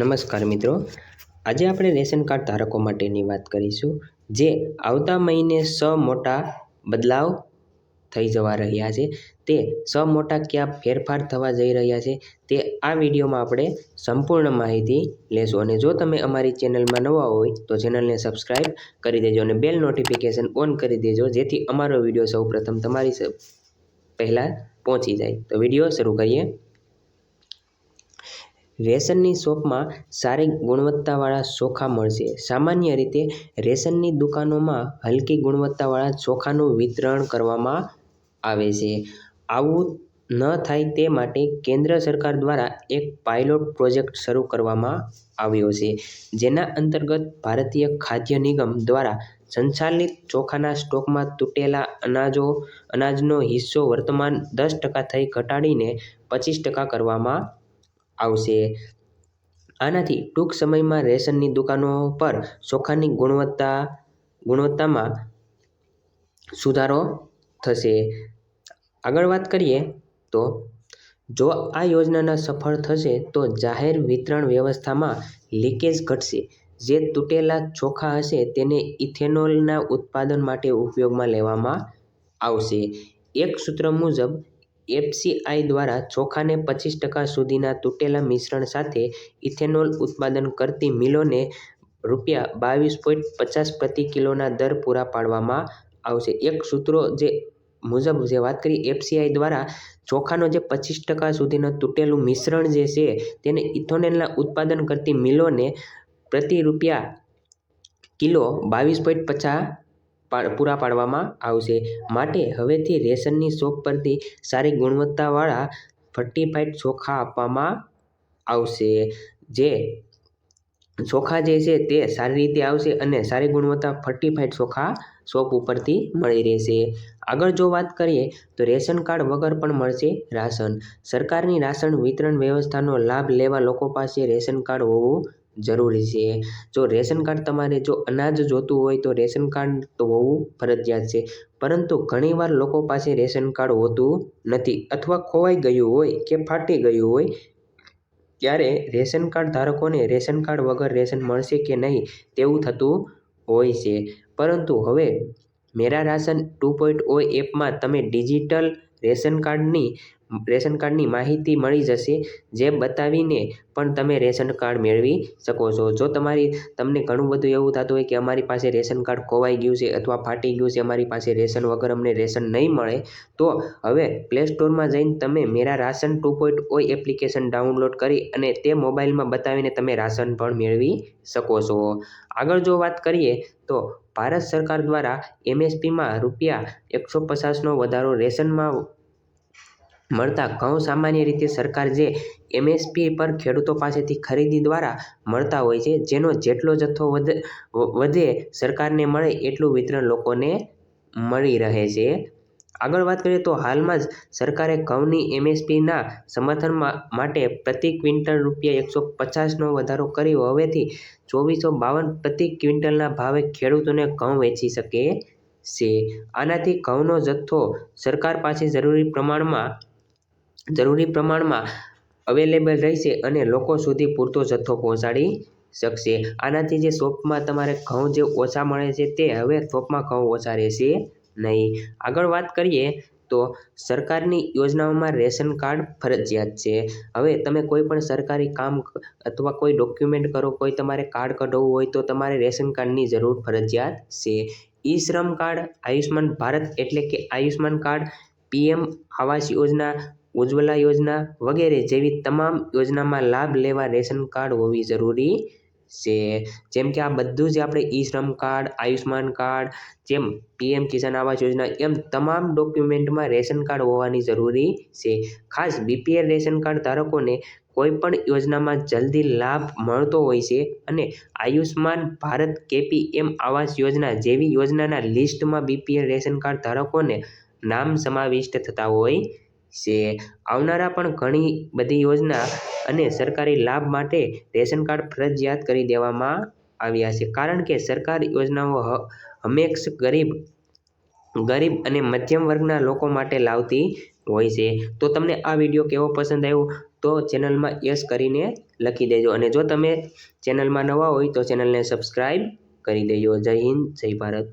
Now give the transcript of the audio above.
નમસ્કાર મિત્રો. આજે આપણે રેશન કાર્ડ ધારકો માટેની વાત કરીશું, જે આવતા મહિને સ મોટા બદલાવ થઈ જવા રહ્યા છે. તે સ મોટા ક્યાં ફેરફાર થવા જઈ રહ્યા છે, તે આ વિડીયોમાં આપણે સંપૂર્ણ માહિતી લેશું. અને જો તમે અમારી ચેનલમાં નવા હોય, તો ચેનલને સબસ્ક્રાઈબ કરી દેજો અને બેલ નોટિફિકેશન ઓન કરી દેજો, જેથી અમારો વીડિયો સૌપ્રથમ તમારી પહેલાં પહોંચી જાય. તો વીડિયો શરૂ કરીએ. રેશનની શોપમાં સારી ગુણવત્તાવાળા ચોખા મળશે. સામાન્ય રીતે રેશનની દુકાનોમાં હલકી ગુણવત્તાવાળા ચોખાનું વિતરણ કરવામાં આવે છે. આવું ન થાય તે માટે કેન્દ્ર સરકાર દ્વારા એક પાયલોટ પ્રોજેક્ટ શરૂ કરવામાં આવ્યો છે, જેના અંતર્ગત ભારતીય ખાદ્ય નિગમ દ્વારા સંચાલિત ચોખાના સ્ટોકમાં તૂટેલા અનાજો, અનાજનો હિસ્સો વર્તમાન દસ ટકા થઈ ઘટાડીને પચીસ ટકા કરવામાં આવશે. આનાથી ટૂંક સમયમાં રેશનની દુકાનો પર ચોખાની ગુણવત્તા, ગુણવત્તામાં સુધારો થશે. આગળ વાત કરીએ તો, જો આ યોજનાના સફળ થશે તો જાહેર વિતરણ વ્યવસ્થામાં લીકેજ ઘટશે. જે તૂટેલા ચોખા હશે તેને ઇથેનોલના ઉત્પાદન માટે ઉપયોગમાં લેવામાં આવશે. એક સૂત્ર મુજબ એફસીઆઈ દ્વારા ચોખાને પચીસ ટકા સુધીના તૂટેલા મિશ્રણ સાથે ઇથેનોલ ઉત્પાદન કરતી મિલોને રૂપિયા બાવીસ પોઈન્ટ પચાસ પ્રતિ કિલોના દર પૂરા પાડવામાં આવશે. એક સૂત્રો જે મુજબ જે વાત કરી, એફસીઆઈ દ્વારા ચોખાનો જે પચીસ ટકા સુધીનું તૂટેલું મિશ્રણ જે છે, તેને ઇથોનેલના ઉત્પાદન કરતી મિલોને પ્રતિ રૂપિયા કિલો બાવીસ પોઈન્ટ પચાસ પૂરા પાડવામાં આવશે. માટે હવેથી રેશનની શોપ પરથી સારી ગુણવત્તાવાળા ફર્ટિફાઈડ ચોખા આપવામાં આવશે. જે ચોખા જે છે તે સારી રીતે આવશે અને સારી ગુણવત્તા ફર્ટિફાઈડ ચોખા શોપ ઉપરથી મળી રહેશે. આગળ જો વાત કરીએ તો રેશન કાર્ડ વગર પણ મળશે રાશન. સરકારની રાશન વિતરણ વ્યવસ્થાનો લાભ લેવા લોકો પાસે રેશન કાર્ડ હોવું જરૂરી છે. જો રેશન કાર્ડ તમારે જો અનાજ જોતું હોય તો રેશન કાર્ડ તો હોવું ફરજિયાત છે. પરંતુ ઘણીવાર લોકો પાસે રેશન કાર્ડ હોતું નથી અથવા ખોવાઈ ગયું હોય કે ફાટી ગયું હોય ત્યારે રેશન કાર્ડ ધારકોને રેશન કાર્ડ વગર રેશન મળશે કે નહીં તેવું થતું હોય છે. પરંતુ હવે Mera ration two point O એપમાં તમે ડિજિટલ રેશન કાર્ડની રેશન કાર્ડની માહિતી મળી જશે, જે બતાવીને પણ તમે રેશન કાર્ડ મેળવી શકો છો. જો તમારી, તમને ઘણું બધું એવું થતું હોય કે અમારી પાસે રેશન કાર્ડ ખોવાઈ ગયું છે અથવા ફાટી ગયું છે, અમારી પાસે રેશન વગર અમને રેશન નહીં મળે, તો હવે પ્લે સ્ટોરમાં જઈને તમે Mera Ration two point O application download કરી અને તે મોબાઈલમાં બતાવીને તમે રાશન પણ મેળવી શકો છો. આગળ જો વાત કરીએ, તો ભારત સરકાર દ્વારા એમએસપીમાં રૂપિયા એકસો પચાસનો વધારો રેશનમાં મળતા ઘઉં સામાન્ય રીતે સરકાર જે એમએસપી પર ખેડૂતો પાસેથી ખરીદી દ્વારા મળતા હોય છે, જેનો જેટલો જથ્થો વધે વધે સરકારને મળે એટલું વિતરણ લોકોને મળી રહે છે. આગળ વાત કરીએ તો હાલમાં જ સરકારે ઘઉંની એમએસપીના સમર્થન માટે પ્રતિ ક્વિન્ટલ રૂપિયા એકસો પચાસનો વધારો કર્યો. હવેથી ચોવીસો બાવન પ્રતિ ક્વિન્ટલના ભાવે ખેડૂતોને ઘઉં વેચી શકે છે. આનાથી ઘઉંનો જથ્થો સરકાર પાસે જરૂરી પ્રમાણમાં જરૂરી પ્રમાણમાં અવેલેબલ રહેશે અને લોકો સુધી પૂરતો જથ્થો પહોંચાડી શકશે. આનાથી જે શોપમાં તમારે ઘઉં જે ઓછા મળે છે તે હવે શોપમાં ઘઉં ઓછા રહેશે નહીં. આગળ વાત કરીએ તો સરકારની યોજનાઓમાં રેશન કાર્ડ ફરજિયાત છે. હવે તમે કોઈ પણ સરકારી કામ અથવા કોઈ ડોક્યુમેન્ટ કરો, કોઈ તમારે કાર્ડ કઢાવવું હોય તો તમારે રેશન કાર્ડની જરૂર ફરજિયાત છે. ઈ શ્રમ કાર્ડ આયુષ્માન ભારત એટલે કે આયુષ્માન કાર્ડ પીએમ આવાસ યોજના ઉજ્જવલા યોજના વગેરે જેવી તમામ યોજનામાં લાભ લેવા રેશન કાર્ડ હોવી જરૂરી છે. જેમ કે આ બધું જ આપણે E Shram card Ayushman card, જેમ પીએમ કિસાન આવાસ યોજના, એમ તમામ ડોક્યુમેન્ટમાં રેશન કાર્ડ હોવાની જરૂરી છે. ખાસ બીપીએલ રેશન કાર્ડ ધારકોને કોઈ પણ યોજનામાં જલ્દી લાભ મળતો હોય છે અને આયુષ્માન ભારત કેપીએમ આવાસ યોજના જેવી યોજનાના લિસ્ટમાં બીપીએલ રેશન કાર્ડ ધારકોને નામ સમાવિષ્ટ થતા હોય છે. આવનારા પણ ઘણી બધી યોજના અને સરકારી લાભ માટે રેશન કાર્ડ ફરજિયાત કરી દેવામાં આવ્યા છે. કારણ કે સરકાર યોજનાઓ હંમેશ ગરીબ ગરીબ અને મધ્યમ વર્ગના લોકો માટે લાવતી હોય છે. તો તમને આ વીડિયો કેવો પસંદ આવ્યો? તો ચેનલમાં યસ કરીને લખી દેજો. અને જો તમે ચેનલમાં નવા હોય તો ચેનલને સબસ્ક્રાઈબ કરી દેજો. જય હિન્દ, જય ભારત.